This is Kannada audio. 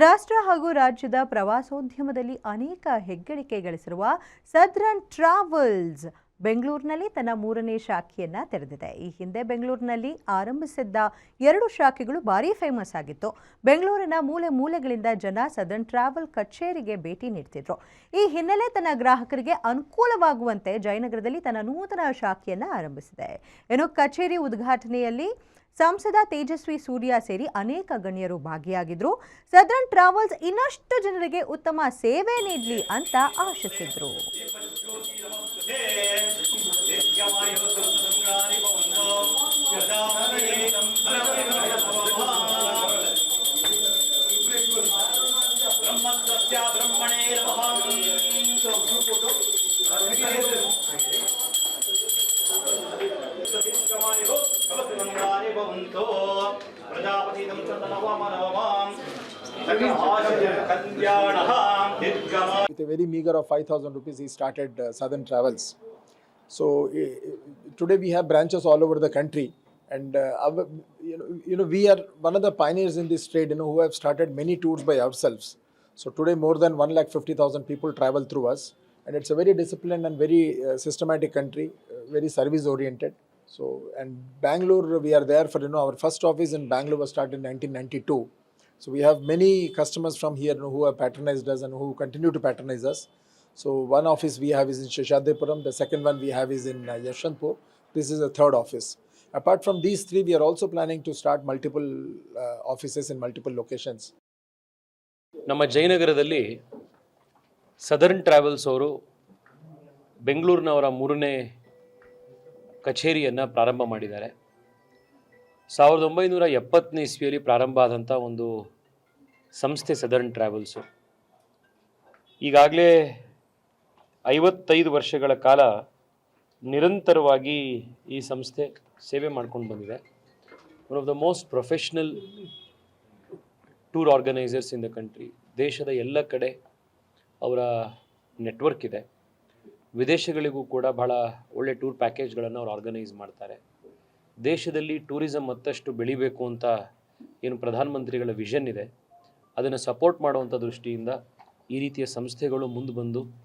ರಾಷ್ಟ್ರ ಹಾಗೂ ರಾಜ್ಯದ ಪ್ರವಾಸೋದ್ಯಮದಲ್ಲಿ ಅನೇಕ ಹೆಗ್ಗಳಿಕೆ ಗಳಿಸಿರುವ ಸದ್ರನ್ ಟ್ರಾವೆಲ್ಸ್ ಬೆಂಗಳೂರಿನಲ್ಲಿ ತನ್ನ ಮೂರನೇ ಶಾಖೆಯನ್ನ ತೆರೆದಿದೆ. ಈ ಹಿಂದೆ ಬೆಂಗಳೂರಿನಲ್ಲಿ ಆರಂಭಿಸಿದ್ದ ಎರಡು ಶಾಖೆಗಳು ಭಾರಿ ಫೇಮಸ್ ಆಗಿತ್ತು. ಬೆಂಗಳೂರಿನ ಮೂಲೆ ಮೂಲೆಗಳಿಂದ ಜನ ಸದರ್ನ್ ಟ್ರಾವೆಲ್ ಕಚೇರಿಗೆ ಭೇಟಿ ನೀಡ್ತಿದ್ರು. ಈ ಹಿನ್ನೆಲೆ ತನ್ನ ಗ್ರಾಹಕರಿಗೆ ಅನುಕೂಲವಾಗುವಂತೆ ಜಯನಗರದಲ್ಲಿ ತನ್ನ ನೂತನ ಶಾಖೆಯನ್ನ ಆರಂಭಿಸಿದೆ. ಏನು ಕಚೇರಿ ಉದ್ಘಾಟನೆಯಲ್ಲಿ ಸಂಸದ ತೇಜಸ್ವಿ ಸೂರ್ಯ ಸೇರಿ ಅನೇಕ ಗಣ್ಯರು ಭಾಗಿಯಾಗಿದ್ರು. ಸದರ್ನ್ ಟ್ರಾವೆಲ್ಸ್ ಇನ್ನಷ್ಟು ಜನರಿಗೆ ಉತ್ತಮ ಸೇವೆ ನೀಡಲಿ ಅಂತ ಆಶಿಸಿದ್ರು. ಭವಂತೋ ಪ್ರಜಾಪತಿದಂ ಚಂದನವಮನವಮಾಂ ಕಲ್ಯಾಣ ನಿರ್ಗಮ With a very meager of 5,000 rupees, he started uh, Southern Travels. So eh, eh, today we have branches all over the country, and uh, our, you know, you know, we are one of the pioneers in this trade. You know, who have started many tours by ourselves. So today, more than one lakh fifty thousand people travel through us, and it's a very disciplined and very uh, systematic country, uh, very service oriented. So, and Bangalore, we are there for you know our first office in Bangalore was started in 1992. So we have many customers from here you know, who have patronized us and who continue to patronize us. So one office we have is in Sheshadepuram. The second one we have is in uh, Yashwantpur. This is a third office. Apart from these three, we are also planning to start multiple uh, offices in multiple locations. ನಮ್ಮ ಜಯನಗರದಲ್ಲಿ ಸದರ್ನ್ ಟ್ರಾವೆಲ್ಸ್ ಅವರು ಬೆಂಗಳೂರಿನವರ ಮೂರನೇ ಕಚೇರಿಯನ್ನು ಪ್ರಾರಂಭ ಮಾಡಿದ್ದಾರೆ. ಸಾವಿರದ ಒಂಬೈನೂರ ಎಪ್ಪತ್ತನೇ ಇಸ್ವಿಯಲ್ಲಿ ಪ್ರಾರಂಭ ಆದಂಥ ಒಂದು ಸಂಸ್ಥೆ ಸದರ್ನ್ ಟ್ರಾವೆಲ್ಸು. ಈಗಾಗಲೇ ಐವತ್ತೈದು ವರ್ಷಗಳ ಕಾಲ ನಿರಂತರವಾಗಿ ಈ ಸಂಸ್ಥೆ ಸೇವೆ ಮಾಡ್ಕೊಂಡು ಬಂದಿದೆ. One of the most professional tour organisers in the country ದೇಶದ ಎಲ್ಲ ಕಡೆ ಅವರ ನೆಟ್ವರ್ಕ್ ಇದೆ. ವಿದೇಶಗಳಿಗೂ ಕೂಡ ಬಹಳ ಒಳ್ಳೆ ಟೂರ್ ಪ್ಯಾಕೇಜ್ಗಳನ್ನು ಅವ್ರು ಆರ್ಗನೈಸ್ ಮಾಡ್ತಾರೆ. ದೇಶದಲ್ಲಿ ಟೂರಿಸಂ ಮತ್ತಷ್ಟು ಬೆಳಿಬೇಕು ಅಂತ ಏನು ಪ್ರಧಾನಮಂತ್ರಿಗಳ ವಿಷನ್ ಇದೆ. ಅದನ್ನು ಸಪೋರ್ಟ್ ಮಾಡುವಂಥ ದೃಷ್ಟಿಯಿಂದ ಈ ರೀತಿಯ ಸಂಸ್ಥೆಗಳು ಮುಂದೆ ಬಂದು